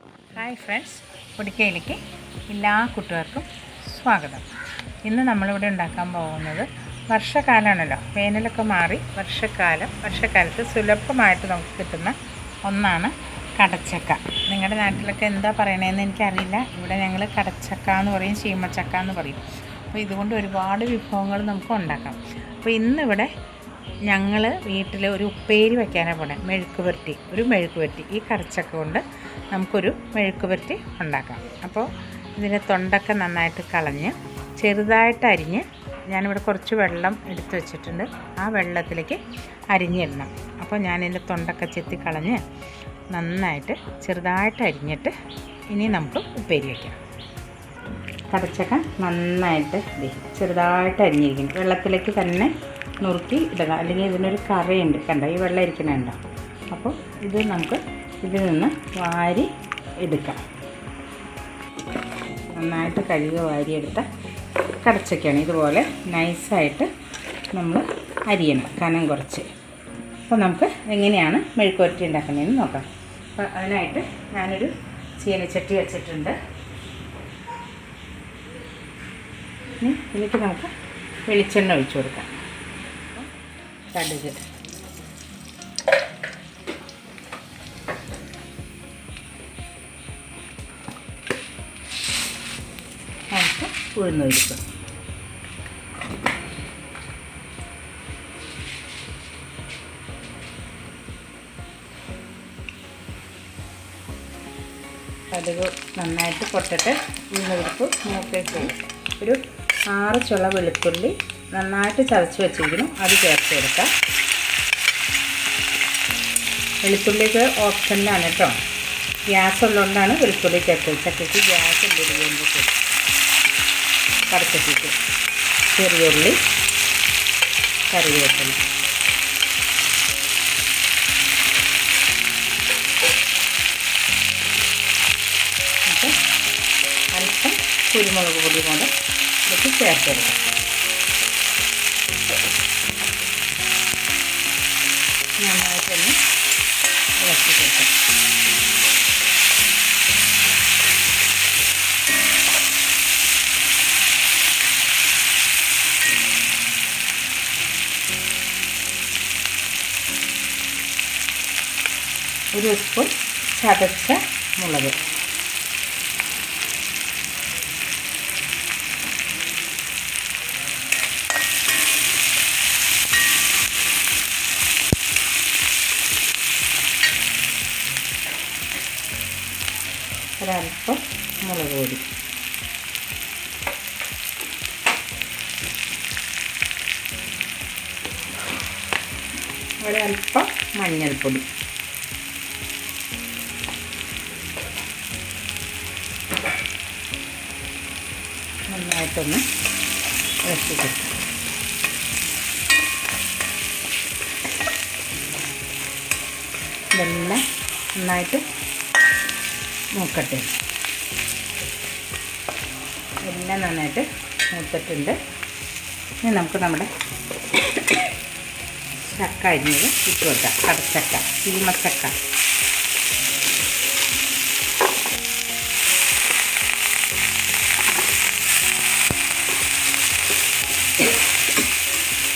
Hi friends പൊടിക്കയിലേക്ക് എല്ലാ കൂട്ടുകാർക്കും സ്വാഗതം. ഇന്ന് നമ്മളിവിടെ ഉണ്ടാക്കാൻ പോകുന്നത് വർഷക്കാലമാണല്ലോ വേനലൊക്കെ മാറി വർഷക്കാലം വർഷക്കാലത്ത് സുലഭമായിട്ട് നമുക്ക് കിട്ടുന്ന ഒന്നാണ് കടച്ചക്ക. നിങ്ങളുടെ നാട്ടിലൊക്കെ എന്താ പറയണതെന്ന് എനിക്കറിയില്ല. ഇവിടെ ഞങ്ങൾ കടച്ചക്ക എന്ന് പറയും ചീമച്ചക്ക എന്ന് പറയും. അപ്പോൾ ഇതുകൊണ്ട് ഒരുപാട് വിഭവങ്ങൾ നമുക്ക് ഉണ്ടാക്കാം. അപ്പോൾ ഇന്നിവിടെ ഞങ്ങൾ വീട്ടിൽ ഒരു ഉപ്പേരി വയ്ക്കാനാണ് പോണേ. മെഴുക്ക് പുരട്ടി. ഒരു മെഴുക്ക് പുരട്ടി. ഈ കറിച്ചൊക്കെ കൊണ്ട് നമുക്കൊരു മെഴുക്ക് പുരട്ടി ഉണ്ടാക്കാം. അപ്പോൾ ഇതിന്റെ തൊണ്ടൊക്കെ നന്നായിട്ട് കളഞ്ഞ് ചെറുതായിട്ട് അരിഞ്ഞ് ഞാനിവിടെ കുറച്ച് വെള്ളം എടുത്തു വെച്ചിട്ടുണ്ട്. ആ വെള്ളത്തിലേക്ക് അരിഞ്ഞിടണം. അപ്പോൾ ഞാനിതിന്റെ തൊണ്ടൊക്കെ ചെത്തി കളഞ്ഞ് നന്നായിട്ട് ചെറുതായിട്ട് അരിഞ്ഞിട്ട് ഇനി നമുക്ക് ഉപ്പേരി വയ്ക്കാം കടച്ചക്ക നന്നായിട്ട് ചെറുതായിട്ട് അരിഞ്ഞിരിക്കണം വെള്ളത്തിലേക്ക് തന്നെ നുറുക്കി ഇടുക. അല്ലെങ്കിൽ ഇതിനൊരു കറയുണ്ട്. കണ്ട? ഈ വെള്ളം ഇരിക്കണുണ്ടോ അപ്പോൾ ഇത് നമുക്ക് ഇതിൽ നിന്ന് വാരി എടുക്കാം. നന്നായിട്ട് കഴുകി വാരിയെടുത്ത കടച്ചക്കയാണ്. ഇതുപോലെ നൈസായിട്ട് നമ്മൾ അരിയണം. കനം കുറച്ച്. അപ്പോൾ നമുക്ക് എങ്ങനെയാണ് മെഴുക്കുവരട്ടി ഉണ്ടാക്കുന്നതെന്ന് നോക്കാം. അപ്പോൾ അതിനായിട്ട് ഞാനൊരു ചീനച്ചട്ടി വെച്ചിട്ടുണ്ട്. ഇനി ഇതിലേക്ക് നമുക്ക് വെളിച്ചെണ്ണ ഒഴിച്ചു കൊടുക്കാം. കടുക് നമുക്ക് ഉഴുന്നൊഴിക്കും കടുക് നന്നായിട്ട് പൊട്ടിട്ട് ഉഴുന്നൊഴിപ്പ് മൂക്കേക്ക് ഒരു ആറ് ചുള വെളുത്തുള്ളി നന്നായിട്ട് ചതച്ച് വെച്ചിരിക്കുന്നു. അത് ചേർത്ത് കൊടുക്കാം. വെളുത്തുള്ളിക്ക് ഓപ്ഷനിലാണ് കേട്ടോ. ഗ്യാസ് ഉള്ളതുകൊണ്ടാണ് വെളുത്തുള്ളി ചേർത്തത് ചക്കയ്ക്ക് ഗ്യാസ് ഉണ്ട് ഇതുകൊണ്ട് കടച്ചക്കയ്ക്ക് ചെറിയ ഉള്ളി കറിവേപ്പില. അല്പം കുരുമുളക് പൊടി കൊണ്ട് ഇത് ചേർത്തെടുക്കാം നന്നായിട്ടൊന്ന് ഇളക്കി കൊടുക്കാം ഒരു സ്പൂൺ ചതച്ച മുളക്. ഒരല്പം മുളക് പൊടി. ഒരല്പം മഞ്ഞൾപ്പൊടി. നന്നായിട്ടൊന്ന് ഇളക്കി കൊടുക്കാം. ഇതെല്ലാം നന്നായിട്ട് മൂക്കട്ടെ എല്ലാം നന്നായിട്ട് മൂത്തിട്ടുണ്ട്. ഇനി നമുക്ക് നമ്മുടെ ചക്ക അരിഞ്ഞത് ഇട്ട് വെക്കാം കടച്ചക്ക ചീമച്ചക്ക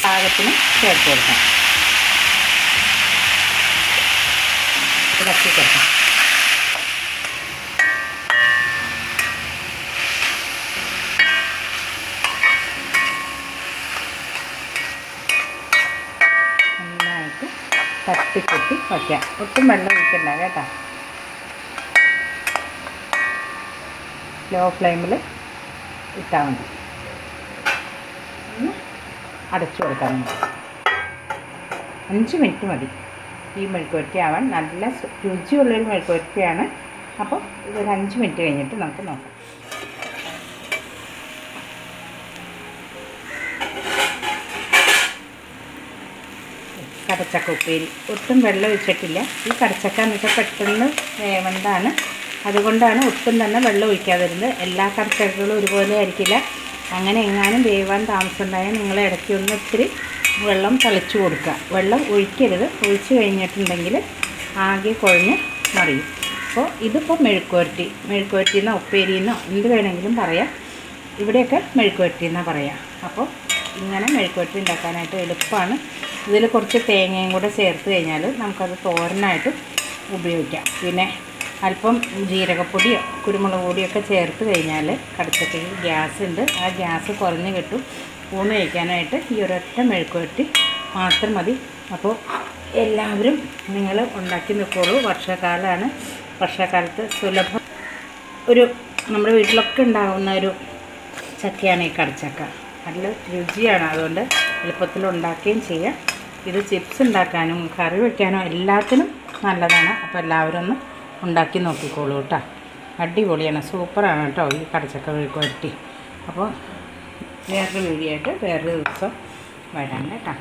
പാകത്തിന് ചേർത്ത് കൊടുക്കാം. ഇളക്കി കൊടുക്കാം. തട്ടിക്കൊട്ടി വയ്ക്കാം. ഒട്ടും വെള്ളം ഒഴിക്കണ്ട കേട്ടോ. ലോ ഫ്ലെയിമിൽ ഇട്ടാൽ മതി അടച്ചു കൊടുക്കാം നമുക്ക് അഞ്ച് മിനിറ്റ് മതി. ഈ മെഴുക്കുവരട്ടി ആവാൻ നല്ല രുചിയുള്ളൊരു മെഴുക്കുവരട്ടിയാണ്. അപ്പോൾ ഇതൊരു അഞ്ച് മിനിറ്റ് കഴിഞ്ഞിട്ട് നമുക്ക് നോക്കാം. കടച്ചക്ക ഉപ്പേരി ഒട്ടും വെള്ളം ഒഴിച്ചിട്ടില്ല. ഈ കടച്ചക്ക എന്നിട്ട് പെട്ടെന്ന് വേവണ്ടാണ് അതുകൊണ്ടാണ് ഒട്ടും തന്നെ വെള്ളം ഒഴിക്കാതിരുന്നത്. എല്ലാ കടച്ചക്കകളും ഒരുപോലെ ആയിരിക്കില്ല. അങ്ങനെ എങ്ങാനും വേവാൻ താമസമുണ്ടായാൽ നിങ്ങൾ ഇടയ്ക്ക് ഒന്ന് ഇത്തിരി വെള്ളം തളിച്ചു കൊടുക്കുക. വെള്ളം ഒഴിക്കരുത്. ഒഴിച്ച് കഴിഞ്ഞിട്ടുണ്ടെങ്കിൽ ആകെ കുഴഞ്ഞ് മറിയും. അപ്പോൾ ഇതിപ്പോൾ മെഴുക്കുവരട്ടി. മെഴുക്കുവരട്ടി എന്നോ ഉപ്പേരി എന്നോ എന്ത് വേണമെങ്കിലും പറയാം. ഇവിടെയൊക്കെ മെഴുക്കുവരട്ടി എന്നാണ് പറയാം. അപ്പോൾ ഇങ്ങനെ മെഴുക്കുവരട്ടി ഉണ്ടാക്കാനായിട്ട് എളുപ്പമാണ്. ഇതിൽ കുറച്ച് തേങ്ങയും കൂടെ ചേർത്ത് കഴിഞ്ഞാൽ നമുക്കത് തോരനായിട്ട് ഉപയോഗിക്കാം. പിന്നെ അല്പം ജീരകപ്പൊടിയോ കുരുമുളക് പൊടിയൊക്കെ ചേർത്ത് കഴിഞ്ഞാൽ കടുക്കത്തിൽ ഗ്യാസ് ഉണ്ട് ആ ഗ്യാസ് കുറഞ്ഞ് കിട്ടും. ഊണ് കഴിക്കാനായിട്ട് ഈ ഒരൊറ്റ മെഴുക്കുവരട്ടി മാത്രം മതി. അപ്പോൾ എല്ലാവരും നിങ്ങൾ ഉണ്ടാക്കി നിൽക്കുള്ളൂ വർഷക്കാലമാണ് വർഷക്കാലത്ത് സുലഭം. ഒരു നമ്മുടെ വീട്ടിലൊക്കെ ഉണ്ടാകുന്ന ഒരു ചക്കയാണ് ഈ കടച്ചക്ക നല്ല രുചിയാണ്. അതുകൊണ്ട് എളുപ്പത്തിൽ ഉണ്ടാക്കുകയും ചെയ്യാം. ഇത് ചിപ്സ് ഉണ്ടാക്കാനും കറി വയ്ക്കാനും എല്ലാത്തിനും നല്ലതാണ്. അപ്പോൾ എല്ലാവരും ഒന്ന് ഉണ്ടാക്കി നോക്കിക്കോളൂ കേട്ടോ. അടിപൊളിയാണ്. സൂപ്പറാണ് കേട്ടോ ഈ കടച്ചക്ക മെഴുക്കുവരട്ടി അപ്പോൾ വേറൊരു വീഡിയോ വേറൊരു ദിവസം വരാം കേട്ടോ.